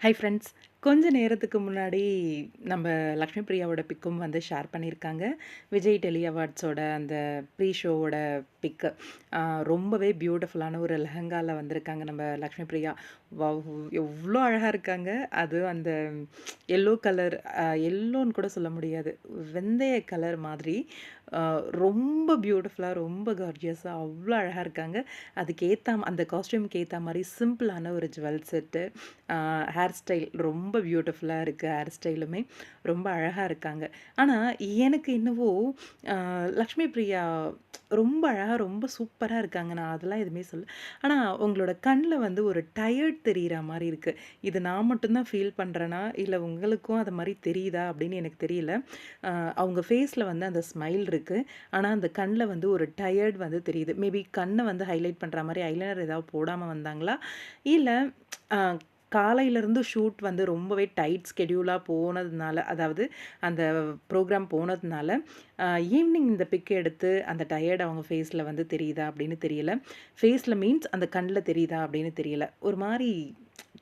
Hi friends கொஞ்ச நேரத்துக்கு முன்னாடி நம்ம லக்ஷ்மி பிரியாவோட பிக்கும் வந்து ஷேர் பண்ணியிருக்காங்க. விஜய் டெலி அவார்ட்ஸோட அந்த ப்ரீ ஷோவோட பிக்கு ரொம்பவே பியூட்டிஃபுல்லான ஒரு லெஹங்காவில் வந்திருக்காங்க நம்ம லக்ஷ்மி பிரியா. எவ்வளோ அழகாக இருக்காங்க. அது அந்த எல்லோ கலர் எல்லோன்னு கூட சொல்ல முடியாது. வெந்தய கலர் மாதிரி. ரொம்ப பியூட்டிஃபுல்லாக ரொம்ப கார்ஜியஸாக அவ்வளோ அழகாக இருக்காங்க. அதுக்கு ஏற்ற அந்த காஸ்டியூமுக்கு ஏற்ற மாதிரி சிம்பிளான ஒரு ஜுவல் செட்டு ஹேர் ஸ்டைல் ரொம்ப ரொம்ப பியூட்டிஃபுல்லாக இருக்குது ஹேர் ஸ்டைலுமே ரொம்ப அழகாக இருக்காங்க. ஆனால் எனக்கு என்னவோ லக்ஷ்மி பிரியா ரொம்ப அழகாக ரொம்ப சூப்பராக இருக்காங்க. நான் அதெல்லாம் எதுவுமே சொல்ல ஆனால் உங்களோட கண்ணில் வந்து ஒரு டயர்ட் தெரிகிற மாதிரி இருக்குது இது நான் மட்டும்தான் ஃபீல் பண்ணுறேன்னா இல்லை உங்களுக்கும் அது மாதிரி தெரியுதா? அப்படின்னு எனக்கு தெரியல. அவங்க ஃபேஸில் வந்து அந்த ஸ்மைல் இருக்குது ஆனால் அந்த கண்ணில் வந்து ஒரு டயர்ட் வந்து தெரியுது. மேபி கண்ணை வந்து ஹைலைட் பண்ணுற மாதிரி ஐலைனர் ஏதாவது போடாமல் வந்தாங்களா? இல்லை காலையிலேருந்து ஷூட் வந்து ரொம்பவே டைட் ஸ்கெடியூலாக போனதுனால அதாவது அந்த ப்ரோக்ராம் போனதுனால ஈவினிங் இந்த பிக் எடுத்து அந்த டயர்ட் அவங்க ஃபேஸில் வந்து தெரியுதா அப்படின்னு தெரியல. ஃபேஸில் மீன்ஸ் அந்த கண்ணில் தெரியுதா அப்படின்னு தெரியல. ஒரு மாதிரி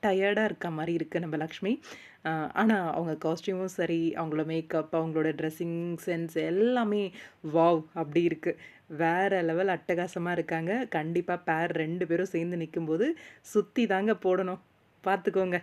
டயர்டாக இருக்க மாதிரி இருக்குது நம்ம லக்ஷ்மி. ஆனால் அவங்க காஸ்டியூமும் சரி அவங்களோட மேக்கப் அவங்களோட ட்ரெஸ்ஸிங் சென்ஸ் எல்லாமே வாவ் அப்படி இருக்குது வேறு லெவல் அட்டகாசமாக இருக்காங்க. கண்டிப்பாக பேர் ரெண்டு பேரும் சேர்ந்து நிற்கும்போது சுற்றி தாங்க போடணும். பார்த்துக்கோங்க